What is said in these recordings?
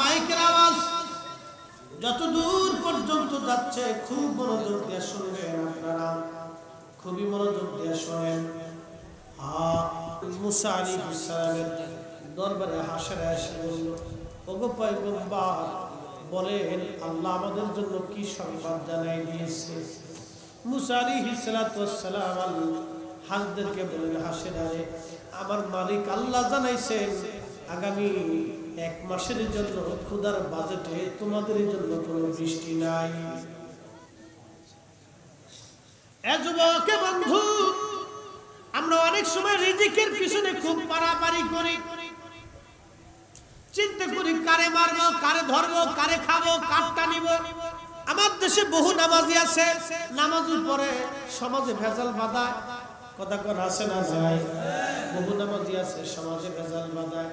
মাইকের যত দূর পর্যন্ত যাচ্ছে, খুব মনোযোগ খুবই মনোযোগ পয়গম্বর, বলেন, আল্লাহ আমাদের জন্য কি সংবাদ জানাই দিয়েছে? মুসা আলী হিসালাম হাসদেরকে বলেন আরে আমার মালিক আল্লাহ জানাইছেন আগামী এক মাসের জন্য ক্ষুদার বাজেটে তোমাদের জন্য কোনো বৃষ্টি নাই। বন্ধু, আমরা অনেক সময় রিজিকের পিছনে খুব পারাপারি করি। চিন্তা করি কারে মারবো, কারে ধরবো, কারে খাব, কারটা নিব। আমার দেশে বহু নামাজি আছে নামাজি পরে সমাজে ভেজাল বাঁধায়। কথা কর আছে না যায় বহু নামাজি আছে, সমাজে ভেজাল বাঁধায়।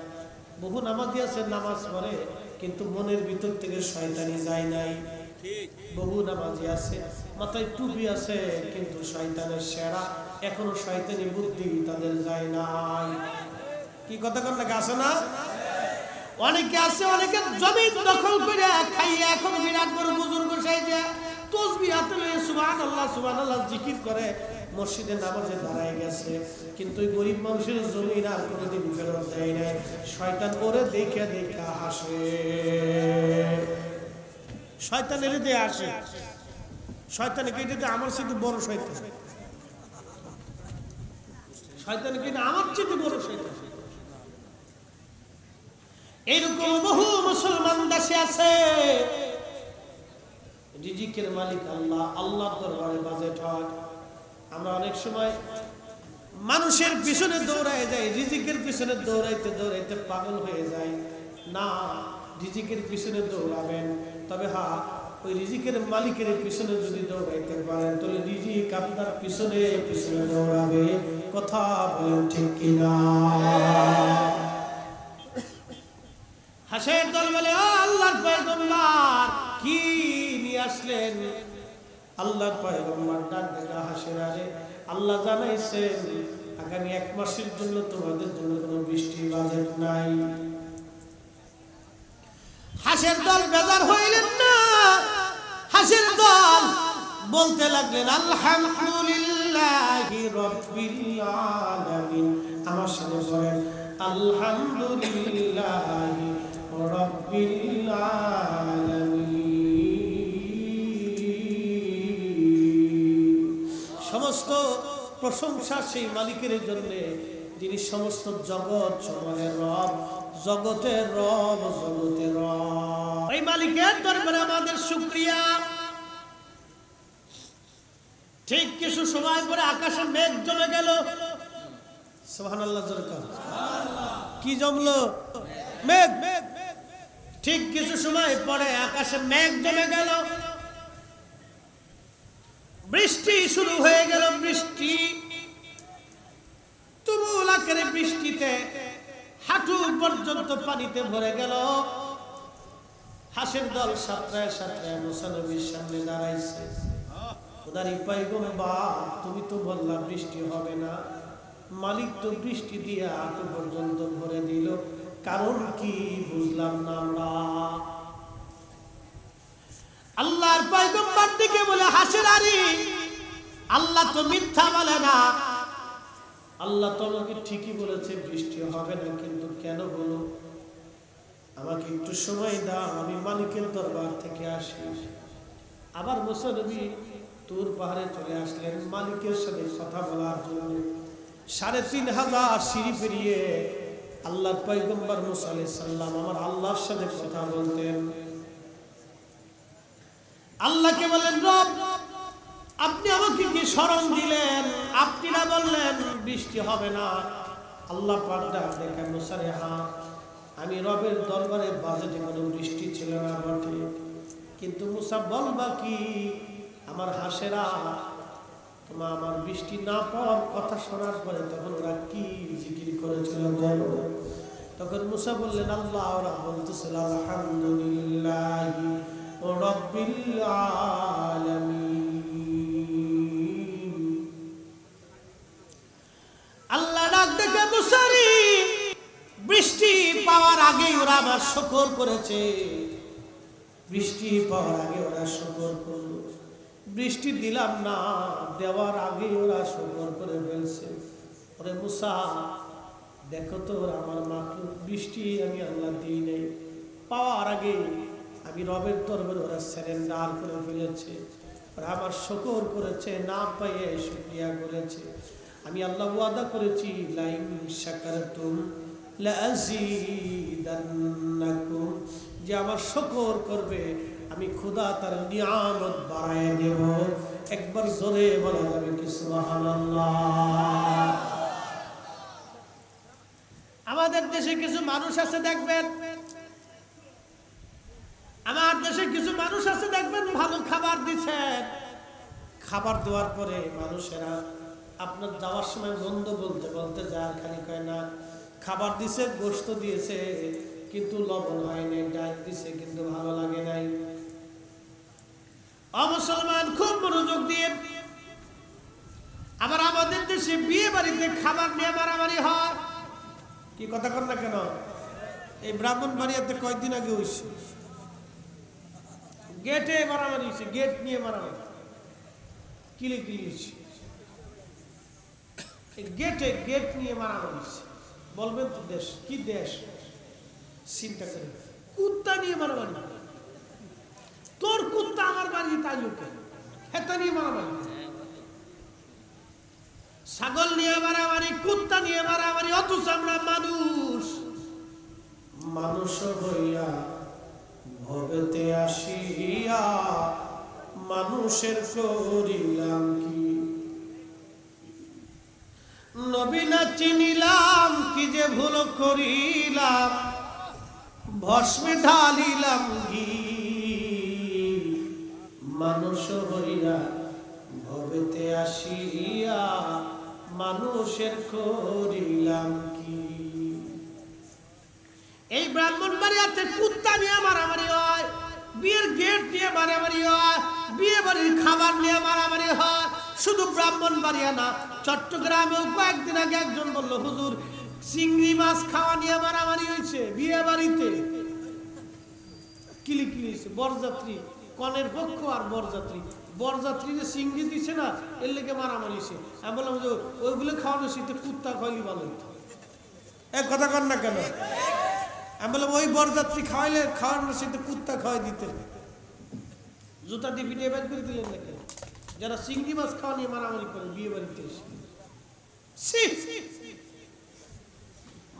বহু নামাজি আছে নামাজ পড়ে কিন্তু মনের ভিতর থেকে শয়তানি যায় নাই। বহু নামাজি আছে মাথায় টুপি আছে কিন্তু শয়তানের সেরা। এখনও শয়তানি বুদ্ধি তাদের যায় নাই। কি কথা কর নাকি আছে না? অনেকে আছে অনেকে জমি দখল করে খাইয়ে এখন বিরাট বড় বুজুর্গ সাইজে। তসবি হাতে লয়ে সুবহানাল্লাহ সুবহানাল্লাহ জিকির করে। মসজিদে নামাজে দাঁড়ায় গেছে, কিন্তু ওই গরিব মানুষের জমি আর কোনোদিন ফেরত দেয় নাই। শয়তান ওরে দেখে দেখে হাসে। শয়তানের দিয়ে আসে। শয়তানকে এটাতে আমার সাথে বড় শয়তান? আমার চেয়ে বড় শয়তান? এইরকম বহু মুসলমান দেশে আছে। রিজিকের মালিক আল্লাহ আল্লাহ দরবারে বাজেট আমরা অনেক সময় মানুষের পিছনে দৌড়ায় যাই, রিজিকের পিছনে দৌড়াইতে দৌড়াইতে পাগল হয়ে যায় না, রিজিকের পিছনে দৌড়াবেন। তবে হ্যাঁ ওই রিজিকের মালিকের পিছনে যদি দৌড়াইতে পারেন, তাহলে রিজিক আপনার পিছনে পিছনে দৌড়াবে। কথা বলেন ঠিক কিনা? হাসের দল বলে আল্লাহ কি নিয়ে আসলেন? আল্লাহর পয়গম্বর ডাক দেখা হাসের আরে, আল্লাহ জানাইছেন, আগামী এক মাসের জন্য তোমাদের জন্য কোনো বৃষ্টি বাজেট নাই। হাসের দল বেজার হইলেন না। হাসের দল বলতে লাগলেন, আলহামদুলিল্লাহ রব্বিল আলামিন। আমার সাথে বলেন, আলহামদুলিল্লাহ রব্বিল আলামিন। সমস্ত প্রশংসা সেই মালিকের জন্য। যিনি সমস্ত জগৎ সময়ের রব, জগতের রব জগতের রব। এই মালিকের দরবারে আমাদের শুক্রিয়া। ঠিক কিছু সময় পরে আকাশে মেঘ জমে গেল। কি জমলো? মেঘ। ঠিক কিছু সময় পরে আকাশে মেঘ জমে গেল। বৃষ্টি শুরু হয়ে গেল, বৃষ্টি। তুমুল আকারে বৃষ্টিতে হাঁটু পর্যন্ত পানিতে ভরে গেল। হাসের দল সাতটায় সাতটায় মুসানবীর সামনে দাঁড়াইছে। তুমি তো বললা বৃষ্টি হবে না। মালিক তো বৃষ্টি দিয়ে হাঁটু পর্যন্ত ভরে দিল। কারণ কি বুঝলাম না আমরা? আল্লাহর পয়গম্বর দিকে বলে, হাসের আরি, আল্লাহ তো মিথ্যা বলে না। আল্লাহ তোমাকে ঠিকই বলেছে, বৃষ্টি হবে না, কিন্তু কেন বলো? আমাকে একটু সময় দাও, আমি মালিকের দরবার থেকে আসি। আবার মুসলবি তুর পাহাড়ে চলে আসলেন, মালিকের সাথে কথা বলার জন্য। সাড়ে তিন হাজার সিঁড়ি পেরিয়ে আল্লাহর পয়গম্বর মুসা আলাইহিস সাল্লাম আমার আল্লাহর সাথে কথা বলতেন। আল্লাহকে বলেন, রব, আপনি আমাকে কি স্মরণ দিলেন? আপনি না বললেন, বৃষ্টি হবে না। আল্লাহ ডাক দেখে, মুসারে হা, আমি রবের দরবারে বাজেটে কোনো বৃষ্টি ছিল না বটে। কিন্তু মুসা বলবা কি আমার হাসেরা তোমার আমার বৃষ্টি না পাওয়ার কথা শোনার পরে তখন ওরা কি জিকির করেছিল বলো তখন মুসা বললেন, আল্লাহ ওরা বলতেছিল আলহামদুলিল্লাহ রব্বিল আলামিন আল্লাহ ডাক দেখে মুসারি বৃষ্টি পাওয়ার আগেই ওরা আমার শকর করেছে। বৃষ্টি পাওয়ার আগে ওরা শকর করল। বৃষ্টি দিলাম না, দেওয়ার আগে ওরা শকর করে ফেলছে। ওরে মুসা, দেখো তো আমার মাত্র বৃষ্টি আমি আল্লাহ দিই নাই। পাওয়ার আগে আমি রবের তরবের ওরা স্যারেন্ডার করে ফেলেছে। ওরা আমার শকর করেছে, না পাইয়ে শুক্রিয়া করেছে। আমি আল্লাহ ওয়াদা করেছি, লাইন লাযীদান্নাকুম। যে আমার শকর করবে, আমি খোদা তার নিয়ামত বাড়ায় দেব। একবার জোরে বলা যাবে কি আমাদের দেশে কিছু মানুষ আছে, দেখবেন দেশে কিছু মানুষ আছে, দেখবেন ভালো খাবার দিচ্ছেন খাবার দেওয়ার পরে মানুষেরা আপনার যাওয়ার সময় বন্ধ বলতে বলতে যার খালি কয় না, খাবার দিছে গোস্ত দিয়েছে, কিন্তু লবণ হয় নাই ডাল দিছে, কিন্তু ভালো লাগে নাই। অমুসলমান খুব মনোযোগ দিয়ে আবার আমাদের দেশে বিয়ে বাড়িতে খাবার নিয়ে মারামারি হয়। কি কথা কর না কেন? এই ব্রাহ্মণ বাড়িয়াতে কয়েকদিন আগে হয়েছে? গেটে মারামারি হয়েছে, গেট নিয়ে মারামারি। কিলে কিলি হয়েছে। গেটে গেট নিয়ে মারামারি হয়েছে। বলবেন তো দেশ, কি দেশ? চিন্তা করে। কুত্তা নিয়ে মারামারি। তোর কুত্তা আমার বাড়ি তাই লোকে হেতা নিয়ে মারামারি। ছাগল নিয়ে মারামারি, কুত্তা নিয়ে মারামারি, অথচ আমরা মানুষ। মানুষ হইয়া ভবেতে আসিয়া মানুষের করিলাম কি? নবীনা চিনিলাম কি যে ভুল করিলাম? ভস্মে ঢালিলাম ঘি মানুষ হইয়া ভবেতে আসিয়া মানুষের করিলাম কি এই ব্রাহ্মণ বাড়িয়াতে কুত্তা নিয়ে মারামারি হয়, বিয়ের গেট নিয়ে মারামারি হয় বিয়ে বাড়ির খাবার নিয়ে মারামারি হয়। শুধু ব্রাহ্মণ বাড়িয়া না, চট্টগ্রামেও কয়েকদিন আগে একজন বলল, হুজুর, চিংড়ি মাছ খাওয়া নিয়ে মারামারি হয়েছে বিয়ে বাড়িতে কিলি কিলি বরযাত্রী, কনের পক্ষ আর বরযাত্রী। বরযাত্রী যে চিংড়ি দিছে না, এর লেগে মারামারি হয়েছে। আমি বললাম যে ওইগুলো খাওয়ানো শীতে কুত্তা খাওয়ালি ভালো এক কথা কর না কেন? আমি বললাম, ওই বরযাত্রী খাওয়াইলে খাওয়ানোর সাথে কুত্তা খাওয়াই দিতে। জুতা দিয়ে পিটিয়ে বের করে দিলেন না কেন যারা চিংড়ি মাছ খাওয়া নিয়ে মারামারি করে, বিয়ে বাড়িতে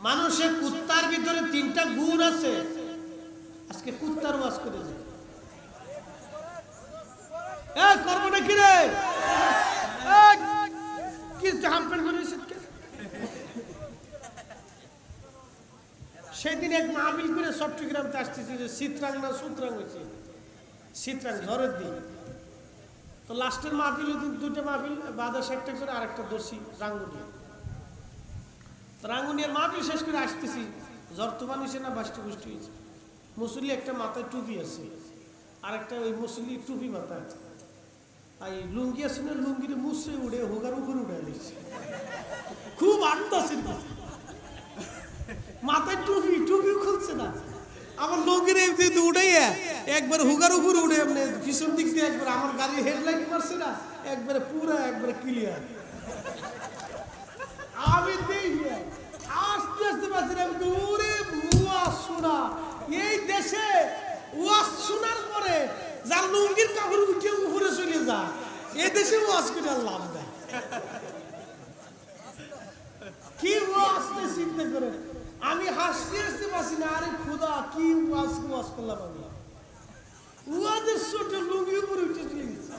মানুষের কুত্তার ভিতরে তিনটা গুণ আছে। আজকে কুত্তার ওয়াজ করে যায় করব নাকি রে? কি হাম্পেন করে এসে কে? সেদিন এক মাহবিল করে চট্টগ্রামতে আসতেছে যে শীতরাং না সুতরাং হয়েছে শীতরাং ঝড়ের দিন। তো লাস্টের মাহফিল দুটো মাহফিল বাদাস একটা করে আরেকটা দোষী রাঙ্গুনিয়া। রাঙ্গুনিয়ার মাহফিল শেষ করে আসতেছি। জ্বর তো মানুষের না, বাষ্টি বুষ্টি হয়েছে মুসলি একটা মাথায় টুপি আছে, আর একটা ওই মুসলি টুপি মাথা আছে আর এই লুঙ্গি আছে না লুঙ্গির মুসরে উড়ে হোগার উপরে উড়ে দিচ্ছে খুব আনন্দ আছে। মাথায় টুপি টুপি খুলছে না। আমার লোকের এমনি উঠাইয়া একবার হুগার উপর উঠে এমনি পিছন দিক দিয়ে একবার আমার গাড়ির হেডলাইট মারছে না, একবারে পুরা একবারে ক্লিয়ার আমি দেখি, আস্তে আস্তে পাচ্ছি না, আমি দূরে ভুয়া শোনা এই দেশে ওয়াজ শোনার পরে যার লুঙ্গির কাপড় উঠে উপরে চলে যা এই দেশে ওয়াজ করে লাভ নাই। কি ওয়াজতে চিন্তা করে? আমি হাসতে হাসতে পারছি না, আরে খোদা, কি ওয়াজ ওয়াজ করলাম আমি? ওয়াজের ছোট লুঙ্গি উপরে উঠে চলে গেছে।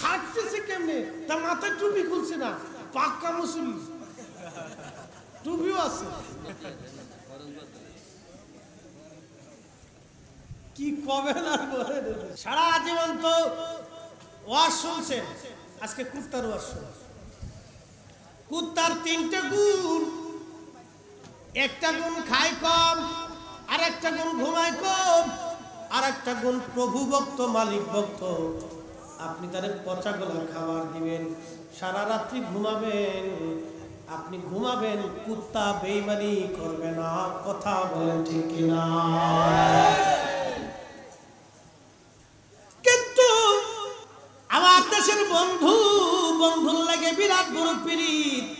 হাঁটতেছে কেমনে? তার মাথায় টুপি খুলছে না, পাক্কা মুসলি টুপিও আছে। কি কবে না সারা জীবন তো ওয়াজ শুনছে আজকে কুত্তার ওয়াজ শুনছে কুত্তার তিনটে গুণ একটা গুণ খায় কম আর একটা গুণ ঘুমায় কম আর একটা গুণ প্রভু ভক্ত, মালিক ভক্ত। আপনি তাদের পচা গলা খাবার দিবেন, সারা রাত্রি ঘুমাবেন। আপনি ঘুমাবেন, কুত্তা বেইমানি করবে না, কথা বলেন ঠিক কিনা? কিন্তু আমার দেশের বন্ধু, বন্ধুর লাগে বিরাট বড় পিরিত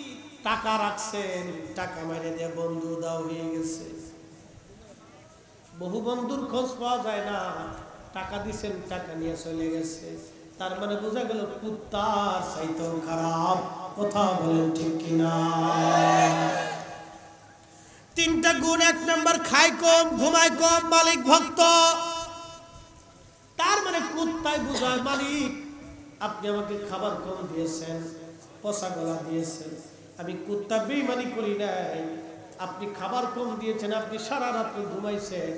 টাকা রাখছেন, টাকা মেরে দিয়ে বন্ধু দাও হয়ে গেছে। বহু বন্ধুর খোঁজ পাওয়া যায় না, টাকা দিছেন, টাকা নিয়ে চলে গেছে। তার মানে বোঝা গেল কুত্তার খারাপ, কথা বলেন ঠিক কিনা? তিনটা গুণ, এক নাম্বার খায় কম, ঘুমায় কম, মালিক ভক্ত। তার মানে কুত্তায় বুঝায়, মালিক, আপনি আমাকে খাবার কম দিয়েছেন, পচা গলা দিয়েছেন। আমি কুত্তা বেইমানি করি নাই। আপনি খাবার কম দিয়েছেন, আপনি সারা রাত্রে ঘুমাইছেন।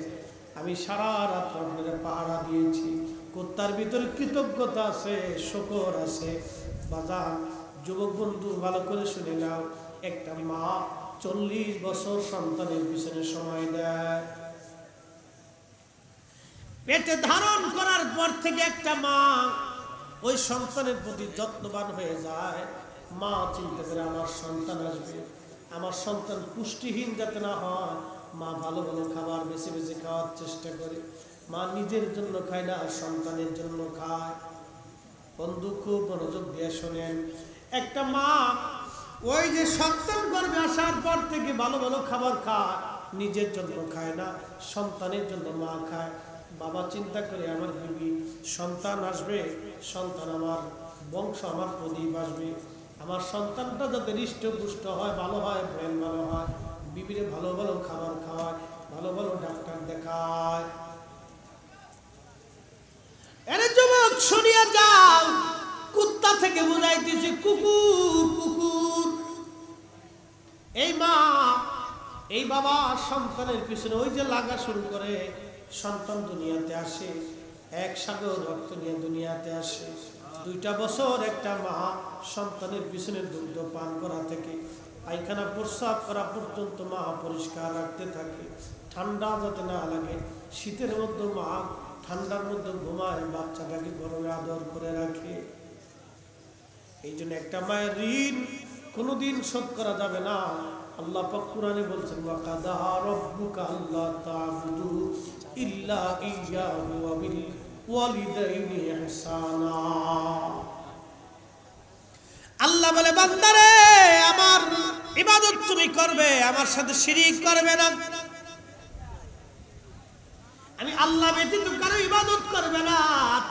আমি সারা রাত্র আপনাদের পাহারা দিয়েছি। কুত্তার ভিতরে কৃতজ্ঞতা আছে, শকর আছে। বাজার যুবক বন্ধু, ভালো করে শুনে নাও। একটা মা চল্লিশ বছর সন্তানের পিছনে সময় দেয়। পেটে ধারণ করার পর থেকে একটা মা ওই সন্তানের প্রতি যত্নবান হয়ে যায়। মা চিন্তা করে আমার সন্তান আসবে। আমার সন্তান পুষ্টিহীন যাতে না হয়, মা ভালো ভালো খাবার বেছে বেছে খাওয়ার চেষ্টা করে। মা নিজের জন্য খায় না, আর সন্তানের জন্য খায়। বন্ধু, খুব মনোযোগ দিয়ে শোনেন। একটা মা ওই যে সন্তান গর্ভে আসার পর থেকে ভালো ভালো খাবার খায়, নিজের জন্য খায় না, সন্তানের জন্য মা খায়। বাবা চিন্তা করে, আমার বিবি, সন্তান আসবে, সন্তান আমার বংশ, আমার প্রদীপ আসবে। আমার সন্তানটা যাতে হৃষ্টপুষ্ট হয়, ভালো হয়, ব্রেন ভালো হয়, বিবিরে ভালো ভালো খাবার খাওয়ায়, ভালো ভালো ডাক্তার দেখায়। এরে যুবক, শুনিয়া যাও। কুত্তা থেকে বুঝাইতেছে, কুকুর কুকুর। এই মা, এই বাবা সন্তানের পিছনে ওই যে লাগা শুরু করে, সন্তান দুনিয়াতে আসে, এক সাগর রক্ত নিয়ে দুনিয়াতে আসে। দুইটা বছর একটা মা সন্তানের পিছনে দুগ্ধ পান করা থেকে পায়খানা প্রস্রাব করা পর্যন্ত মা পরিষ্কার রাখতে থাকে। ঠান্ডা যাতে না লাগে, শীতের মধ্যে মা ঠান্ডার মধ্যে ঘুমায়, বাচ্চাটাকে গরমে আদর করে রাখে। এই জন্য একটা মায়ের ঋণ কোনোদিন শোধ করা যাবে না। আল্লাহ পাক বলছেন রাব্বুকা আল্লা তা'বুদু ইল্লা ইয়্যাহু ওয়া বিল আল্লাহ বলে, বান্দারে, আমার ইবাদত তুমি করবে, আমার সাথে শিরিক করবে না। আমি আল্লাহ ব্যতীত কারও ইবাদত করবে না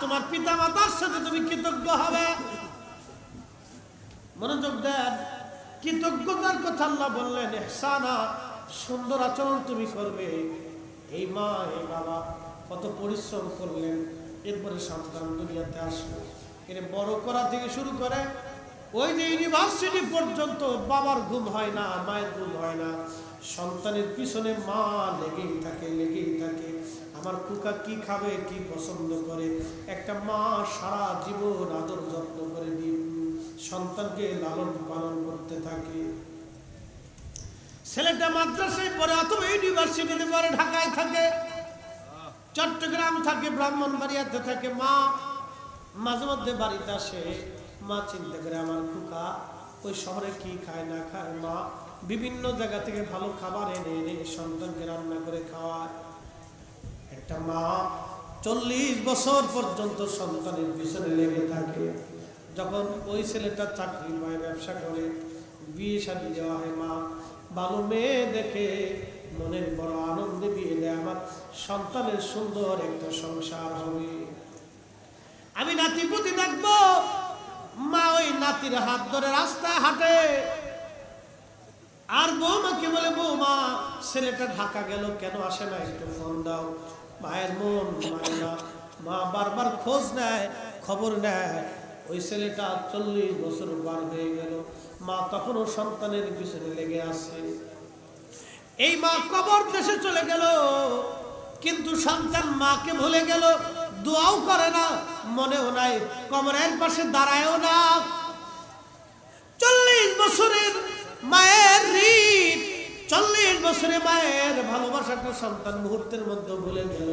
তোমার পিতা মাতার সাথে তুমি কৃতজ্ঞ হবে। মনোযোগ দেন, কৃতজ্ঞতার কথা আল্লাহ বললেন এহসানা সুন্দর আচরণ তুমি করবে। এই মা, এই বাবা, কত পরিশ্রম করলেন। এরপরে সন্তান দুনিয়াতে আসলো। এর বড় করা থেকে শুরু করে ওই যে ইউনিভার্সিটি পর্যন্ত বাবার ঘুম হয় না, মায়ের ঘুম হয় না। সন্তানের পিছনে মা লেগেই থাকে লেগেই থাকে। আমার কুকা কি খাবে, কি পছন্দ করে? একটা মা সারা জীবন আদর যত্ন করে দিন সন্তানকে লালন পালন করতে থাকে। ছেলেটা মাদ্রাসায় পড়ে অথবা ইউনিভার্সিটিতে পড়ে, ঢাকায় থাকে। চট্টগ্রাম থাকে ব্রাহ্মণবাড়িয়াতে থাকে, মা মাঝে মধ্যে বাড়িতে আসে। মা চিন্তা করে, আমার খুকা, ওই শহরে কি খায়, না খায়? মা বিভিন্ন জায়গা থেকে ভালো খাবার এনে এনে সন্তানকে রান্না করে খাওয়ায়। একটা মা চল্লিশ বছর পর্যন্ত সন্তানের পিছনে লেগে থাকে। যখন ওই ছেলেটা চাকরি পায় ব্যবসা করে, বিয়ে শাদী দেওয়া হয় মা। ভালো মেয়ে দেখে মনের বড় আনন্দে বিয়ে দেয় আমার সন্তানের সুন্দর একটা সংসার হবে। আমি নাতি পুতি দেখব। মা ওই নাতির হাত ধরে রাস্তায় হাঁটে। আর বৌমাকে বলে বৌমা ছেলেটা ঢাকা গেল কেন? আসে না, একটু ফোন দাও। মায়ের মন মানে না। মা বারবার খোঁজ নেয়, খবর নেয়, ওই ছেলেটা চল্লিশ বছর বার হয়ে গেল। মা তখনও সন্তানের পিছনে লেগে আছে। এই মা কবর দেশে চলে গেল। কিন্তু সন্তান মাকে ভুলে গেল। দোয়াও করে না, মনেও নাই, কবরের পাশে দাঁড়ায়ও না। চল্লিশ বছরের মায়ের ঋণ চল্লিশ বছরে মায়ের ভালোবাসাটা সন্তান মুহূর্তের মধ্যে ভুলে গেল।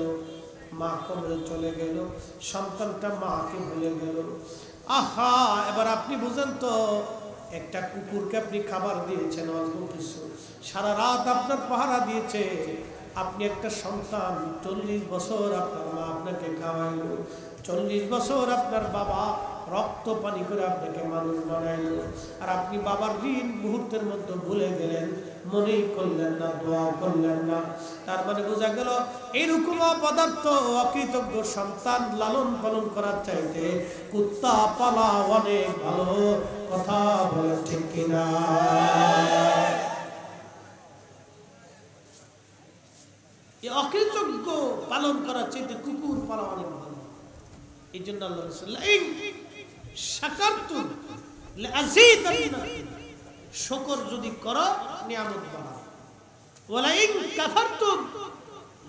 মা কবরে চলে গেল, সন্তানটা মাকে ভুলে গেল। আহা, এবার আপনি বুঝেন তো, একটা কুকুরকে আপনি খাবার দিয়েছেন, অল্প কিছু। সারা রাত আপনার পাহারা দিয়েছে। আপনি একটা সন্তান, চল্লিশ বছর আপনার মা আপনাকে খাওয়াইল, চল্লিশ বছর আপনার বাবা রক্ত পানি করে আপনাকে মানুষ বানাইল। আর আপনি বাবার ঋণ মুহূর্তের মধ্যে ভুলে গেলেন, মনেই করলেন না, দোয়া করলেন না। তার মানে বোঝা গেল এইরকম পদার্থ অকৃতজ্ঞ সন্তান লালন পালন করার চাইতে কুত্তা পালা অনেক ভালো। কথা বলে ঠিক কিনা? অকৃতজ্ঞ পালন করার চাইতে কুকুর পালা অনেক ভালো এই জন্য আল্লাহ শাকারতুম যদি করো, নিয়ামত বাড়াও।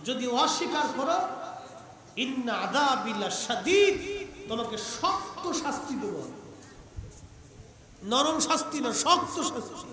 যদি অস্বীকার করো তোমাকে শক্ত শাস্তি দেব। নরম শাস্তি না, শক্ত শাস্তি।